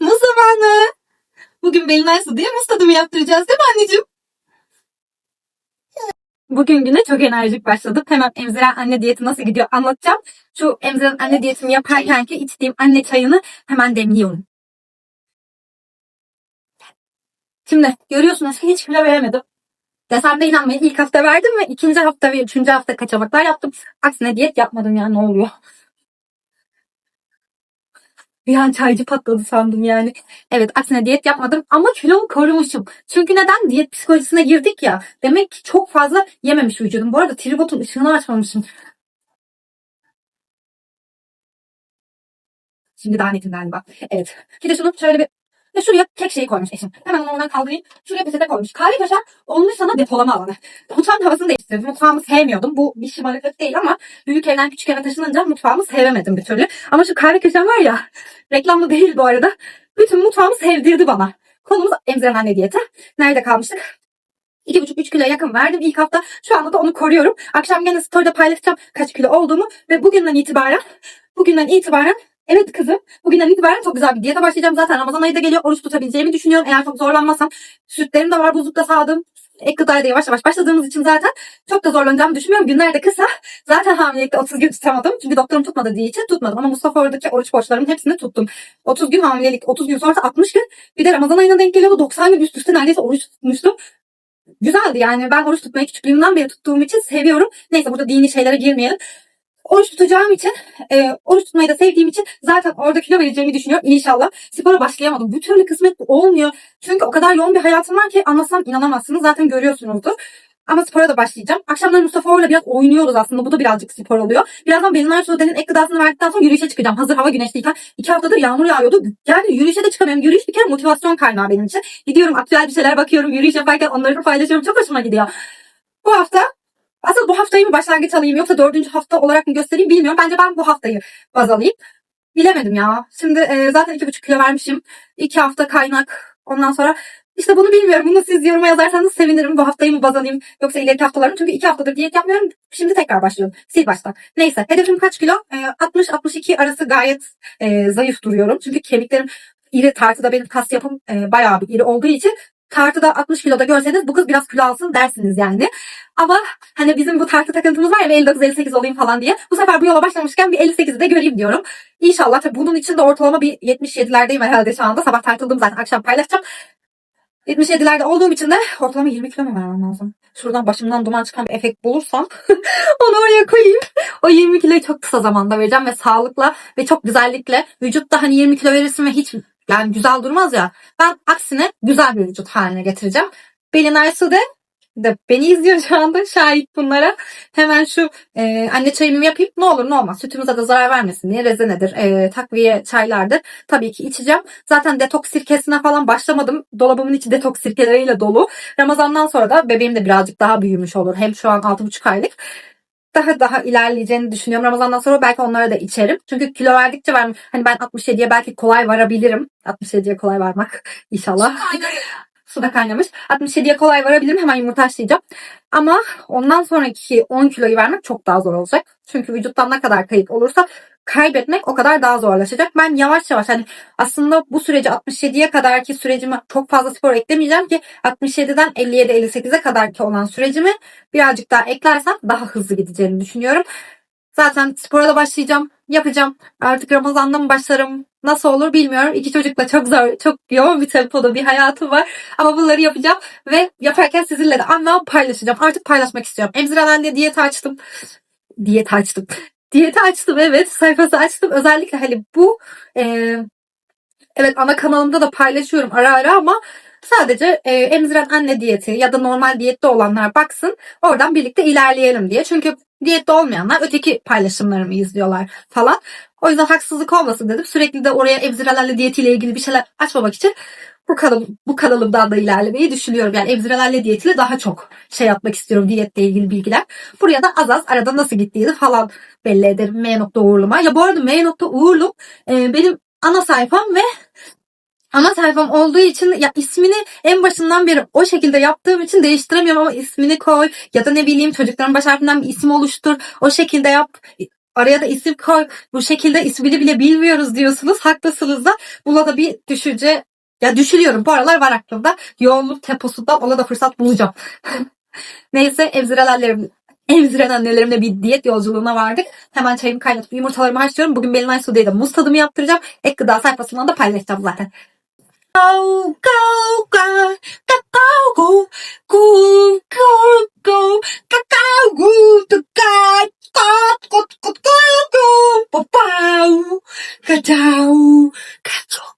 Muz zamanı. Bugün Belinay Su diye muz tadımı yaptıracağız değil mi anneciğim? Bugün güne çok enerjik başladım. Hemen emziren anne diyeti nasıl gidiyor anlatacağım. Şu emziren anne diyetimi yaparken ki içtiğim anne çayını hemen demliyorum. Şimdi görüyorsunuz hiç kilo veremedim. Desem de inanmayın ilk hafta verdim ve ikinci hafta ve üçüncü hafta kaçamaklar yaptım. Aksine diyet yapmadım ya ne oluyor. Bir an çaycı patladı sandım yani. Evet aksine diyet yapmadım ama kilomu korumuşum. Çünkü neden? Diyet psikolojisine girdik ya. Demek ki çok fazla yememiş vücudum. Bu arada tribotun ışığını açmamışım. Şimdi daha netim galiba. Evet. Bir de şunu şöyle bir ve şuraya tek şeyi koymuş eşim. Hemen onu oradan kaldırayım. Şuraya peçete koymuş. Kahve kaşar olmuş sana depolama alanı. Mutfağın havasını değiştirdim. Mutfağımı sevmiyordum. Bu bir şımarıklık değil ama büyük evden küçük eve taşınınca mutfağımı sevemedim bir türlü. Ama şu kahve kaşar var ya reklamlı değil bu arada. Bütün mutfağımı sevdirdi bana. Konumuz emziren anne diyeti. Nerede kalmıştık? 2,5-3 kilo yakın verdim ilk hafta. Şu anda da onu koruyorum. Akşam gene story'de paylaşacağım kaç kilo olduğumu. Ve bugünden itibaren bugünden itibaren Evet kızım. Bugünden itibaren çok güzel bir diyete başlayacağım. Zaten Ramazan ayı da geliyor. Oruç tutabileceğimi düşünüyorum. Eğer çok zorlanmazsam. Sütlerim de var buzlukta sağdım. Ek gıdaya da yavaş yavaş başladığımız için zaten çok da zorlanacağımı düşünmüyorum. Günler de kısa. Zaten hamilelikte 30 gün tutamadım. Çünkü doktorum tutmadı diye için tutmadım. Ama Mustafa oradaki oruç borçlarımın hepsini tuttum. 30 gün hamilelik, 30 gün sonra 60 gün. Bir de Ramazan ayına denk geliyor. 90 gün üst üste neredeyse oruç tutmuştum. Güzeldi yani. Ben oruç tutmayı küçüklüğümden beri tuttuğum için seviyorum. Neyse burada dini şeylere girmeyelim. Oruç tutacağım için, e, oruç tutmayı da sevdiğim için zaten orada kilo vereceğimi düşünüyorum inşallah. Spora başlayamadım. Bir türlü kısmet olmuyor. Çünkü o kadar yoğun bir hayatım var ki anlatsam inanamazsınız. Zaten görüyorsunuzdur. Ama spora da başlayacağım. Akşamları Mustafa Or'la biraz oynuyoruz aslında. Bu da birazcık spor oluyor. Birazdan Belinay Sude'nin ek gıdasını verdikten sonra yürüyüşe çıkacağım. Hazır hava güneşliyken. iki haftadır yağmur yağıyordu. Yani yürüyüşe de çıkamıyorum. Yürüyüş bir kere motivasyon kaynağı benim için. Gidiyorum aktüel bir şeyler bakıyorum. Yürüyüş yaparken onları paylaşıyorum. Çok hoşuma gidiyor. Bu hafta Asıl bu haftayı mı başlangıç alayım yoksa dördüncü hafta olarak mı göstereyim bilmiyorum. Bence ben bu haftayı baz alayım. Bilemedim ya. Şimdi e, zaten iki buçuk kilo vermişim. İki hafta kaynak. Ondan sonra işte bunu bilmiyorum. Bunu siz yoruma yazarsanız sevinirim. Bu haftayı mı baz alayım yoksa ileriki haftalarım. Çünkü iki haftadır diyet yapmıyorum. Şimdi tekrar başlıyorum. Sil baştan. Neyse. Hedefim kaç kilo? E, 60-62 arası gayet e, zayıf duruyorum. Çünkü kemiklerim iri tartıda benim kas yapım e, bayağı bir iri olduğu için tartıda 60 kiloda görseniz bu kız biraz kilo alsın dersiniz yani. Ama hani bizim bu tartı takıntımız var ya 59-58 olayım falan diye. Bu sefer bu yola başlamışken bir 58'i de göreyim diyorum. İnşallah tabii bunun için de ortalama bir 77'lerdeyim herhalde şu anda. Sabah tartıldım zaten akşam paylaşacağım. 77'lerde olduğum için de ortalama 20 kilo mu vermem lazım? Şuradan başımdan duman çıkan bir efekt bulursam onu oraya koyayım. O 20 kiloyu çok kısa zamanda vereceğim ve sağlıkla ve çok güzellikle vücutta hani 20 kilo verirsin ve hiç yani güzel durmaz ya. Ben aksine güzel bir vücut haline getireceğim. Belinay Sude de beni izliyor şu anda şahit bunlara. Hemen şu e, anne çayımı yapayım. Ne olur ne olmaz. Sütümüze de zarar vermesin diye rezenedir, e, takviye çaylardır. Tabii ki içeceğim. Zaten detoks sirkesine falan başlamadım. Dolabımın içi detoks sirkeleriyle dolu. Ramazandan sonra da bebeğim de birazcık daha büyümüş olur. Hem şu an 6,5 aylık daha daha ilerleyeceğini düşünüyorum. Ramazandan sonra belki onlara da içerim. Çünkü kilo verdikçe ben hani ben 67'ye belki kolay varabilirim. 67'ye kolay varmak inşallah. Su da kaynamış. 67'ye kolay varabilirim. Hemen yumurta haşlayacağım. Ama ondan sonraki 10 kiloyu vermek çok daha zor olacak. Çünkü vücuttan ne kadar kayıp olursa kaybetmek o kadar daha zorlaşacak. Ben yavaş yavaş hani aslında bu süreci 67'ye kadarki sürecimi çok fazla spor eklemeyeceğim ki 67'den 57-58'e kadarki olan sürecimi birazcık daha eklersem daha hızlı gideceğini düşünüyorum. Zaten spora da başlayacağım. Yapacağım. Artık Ramazan'da mı başlarım? Nasıl olur bilmiyorum. İki çocukla çok zor, çok yoğun bir tempoda bir hayatım var. Ama bunları yapacağım ve yaparken sizinle de anlam paylaşacağım. Artık paylaşmak istiyorum. Emziren diye diyet açtım. Diyet açtım. Diyeti açtım evet. Sayfası açtım. Özellikle hani bu e, evet ana kanalımda da paylaşıyorum ara ara ama Sadece e, emziren anne diyeti ya da normal diyette olanlar baksın. Oradan birlikte ilerleyelim diye. Çünkü diyette olmayanlar öteki paylaşımlarımı izliyorlar falan. O yüzden haksızlık olmasın dedim. Sürekli de oraya emziren anne diyetiyle ilgili bir şeyler açmamak için bu kanalım, bu kanalımdan da ilerlemeyi düşünüyorum. Yani emzirenlerle diyetiyle daha çok şey yapmak istiyorum diyetle ilgili bilgiler. Buraya da az az arada nasıl gittiğini falan belli ederim M. Uğurlu'ma. Ya bu arada M. Uğurlu e, benim ana sayfam ve Ama sayfam olduğu için ya ismini en başından beri o şekilde yaptığım için değiştiremiyorum ama ismini koy ya da ne bileyim çocukların baş harfinden bir isim oluştur. O şekilde yap. Araya da isim koy. Bu şekilde ismini bile bilmiyoruz diyorsunuz. Haklısınız da. Buna da bir düşünce ya düşünüyorum. Bu aralar var aklımda. Yoğunluk temposundan ona da fırsat bulacağım. Neyse emzirelenlerim emziren annelerimle bir diyet yolculuğuna vardık. Hemen çayımı kaynatıp yumurtalarımı haşlıyorum. Bugün Belinay Sude'ye de muz tadımı yaptıracağım. Ek gıda sayfasından da paylaşacağım zaten. Go, go, go, go, go, go, go, go, go, go, go, go, Kat, kat, kat, kat,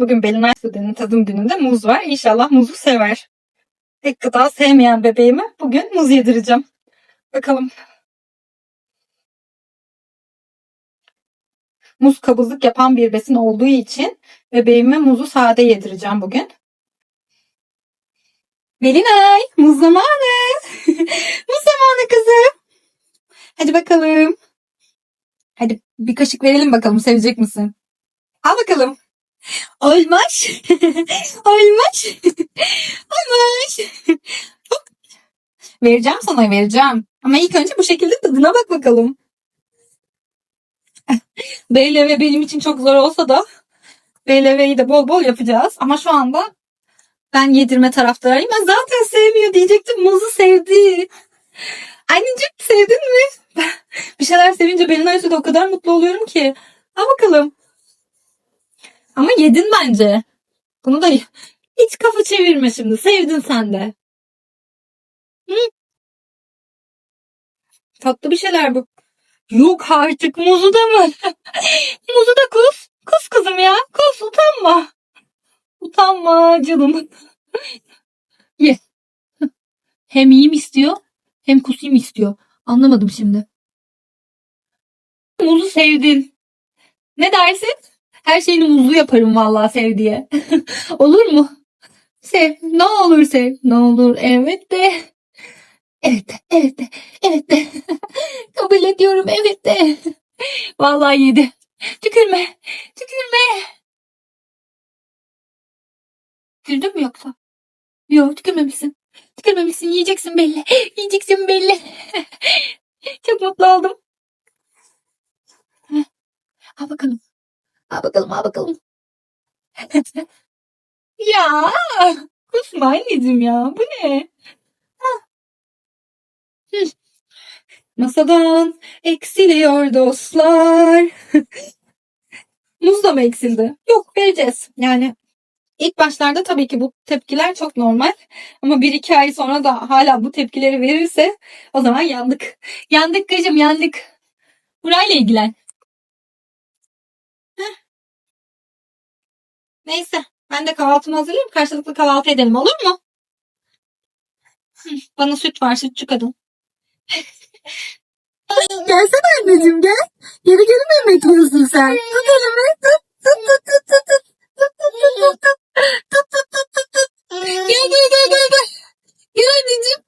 Bugün Belinay Sude'nin tadım gününde muz var. İnşallah muzu sever. Tek gıda sevmeyen bebeğime bugün muz yedireceğim. Bakalım. Muz kabızlık yapan bir besin olduğu için bebeğime muzu sade yedireceğim bugün. Belinay, muz zamanı. muz zamanı kızım. Hadi bakalım. Hadi bir kaşık verelim bakalım sevecek misin? Al bakalım. Olmuş. Olmuş. Hop. vereceğim sana vereceğim. Ama ilk önce bu şekilde tadına bak bakalım. BLV benim için çok zor olsa da BLV'yi de bol bol yapacağız. Ama şu anda ben yedirme taraftarıyım. Ben zaten sevmiyor diyecektim. Muzu sevdi. Anneciğim sevdin mi? Bir şeyler sevince Belinay Su'da o kadar mutlu oluyorum ki. Al bakalım. Ama yedin bence. Bunu da hiç kafa çevirme şimdi. Sevdin sen de. Hı? Tatlı bir şeyler bu. Yok artık muzu da mı? muzu da kus. Kus kızım ya. Kus utanma. Utanma canım. Ye. Hem yiyeyim istiyor hem kusayım istiyor. Anlamadım şimdi. Muzu sevdin. Ne dersin? Her şeyini muzlu yaparım vallahi sev diye. olur mu? Sev. Ne olur sev. Ne olur. Evet de. Evet de. Evet de. Evet de. Kabul ediyorum. Evet de. Vallahi yedi. Tükürme. Tükürme. Tükürdün mü yoksa? Yok tükürmemişsin. Tükürmemişsin. Yiyeceksin belli. Yiyeceksin belli. Çok mutlu oldum. Heh. Al bakalım. Al bakalım al bakalım. ya kusma anneciğim ya. Bu ne? Hı. Masadan eksiliyor dostlar. Muz da mı eksildi? Yok vereceğiz. Yani ilk başlarda tabii ki bu tepkiler çok normal. Ama bir iki ay sonra da hala bu tepkileri verirse o zaman yandık. Yandık kızım yandık. Burayla ilgilen. Neyse ben de kahvaltımı hazırlayayım. Karşılıklı kahvaltı edelim olur mu? Bana süt var sütçü kadın. Gelsene anneciğim gel. Geri geri mi bekliyorsun sen? Tut elimi. Tut tut tut tut tut tut. Tut tut tut tut tut. Tut tut tut tut tut. Gel gel gel gel gel. Gel anneciğim.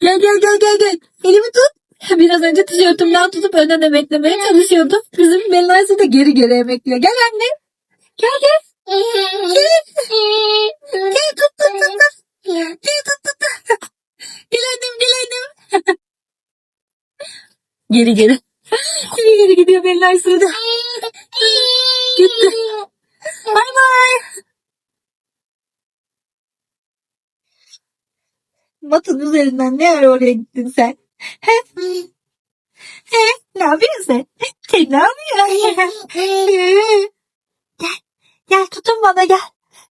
Gel gel gel gel gel. Elimi tut. Biraz önce tişörtümden tutup önden emeklemeye çalışıyordum. Bizim Belinay'sı da geri geri emekliyor. Gel anne. Gel gel. Gel. Tut tut tut tut. Tut tut tut. Gel annem. Geri geri. Geri geri gidiyor Belinay sırada. Gitti. Bay bay. Matın üzerinden ne ara oraya gittin sen? He? He? Ne yapıyorsun sen? Sen ne yapıyorsun? gel. Gel tutun bana gel.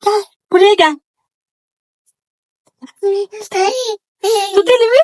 Gel. Buraya gel. Tut elimi.